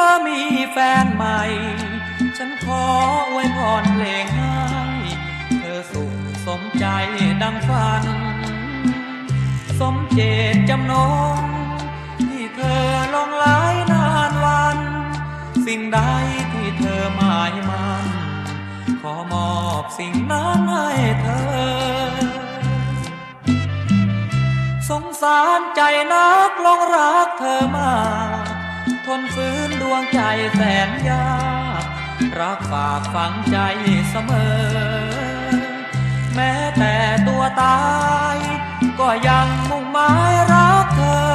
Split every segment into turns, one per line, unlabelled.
อมีแฟนใหม่ ฉันขออวยพรเพลงให้ เธอสุขสมใจดังฝัน สมเจตจำนง ที่เธอลงหลายนานวัน สิ่งใดที่เธอหมายมัน ขอมอบสิ่งนั้นให้เธอสงสารใจนักลองรักเธอมา ทนฝืน ดวงใจแสนยาก รักฝากฝังใจเสมอ แม้แต่ตัวตาย ก็ยังมุ่งหมายรักเธอ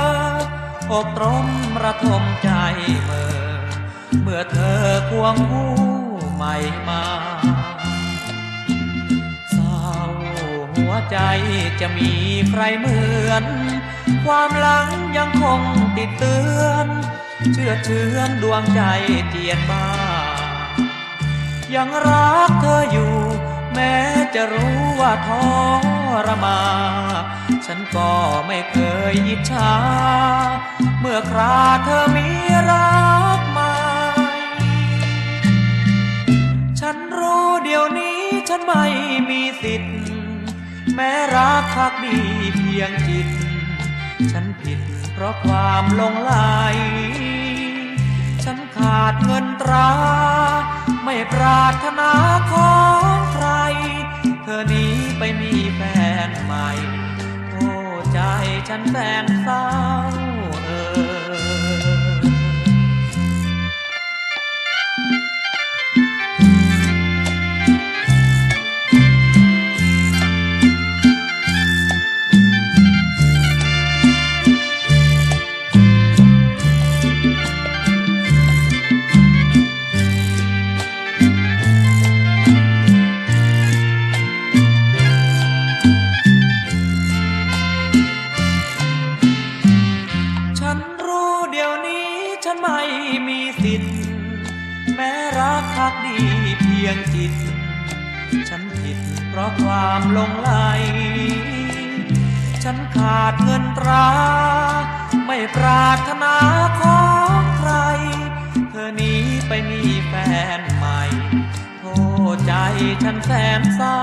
อบรมระทมใจเมื่อ เมื่อเธอควงคู่ใหม่มาเศร้าหัวใจจะมีใครเหมือน ความหลังยังคงติดเตือน เชื่อเชือนดวงใจเจียนบ้า ยังรักเธออยู่ แม้จะรู้ว่าทรมา ฉันก็ไม่เคยอิจฉา เมื่อคราเธอมีรักใหม่ฉันรู้เดี๋ยวนี้ฉันไม่มีสิทธิ์ แม้รักพักดีเพียงจิต ฉันผิดเพราะความหลงไหล ฉันขาดเงินตรา ไม่ปรารถนาของใคร เธอหนี้ไปมีแฟนใหม่ โอ้ใจฉันแสนเศร้า มีสิทธิ์ แม้รักพักดีเพียงจิต ฉันผิดเพราะความลงไหลฉันขาดเงินตรา ไม่ปรารถนาของใคร เธอหนี้ไปมีแฟนใหม่ โทษใจฉันแสนเศร้า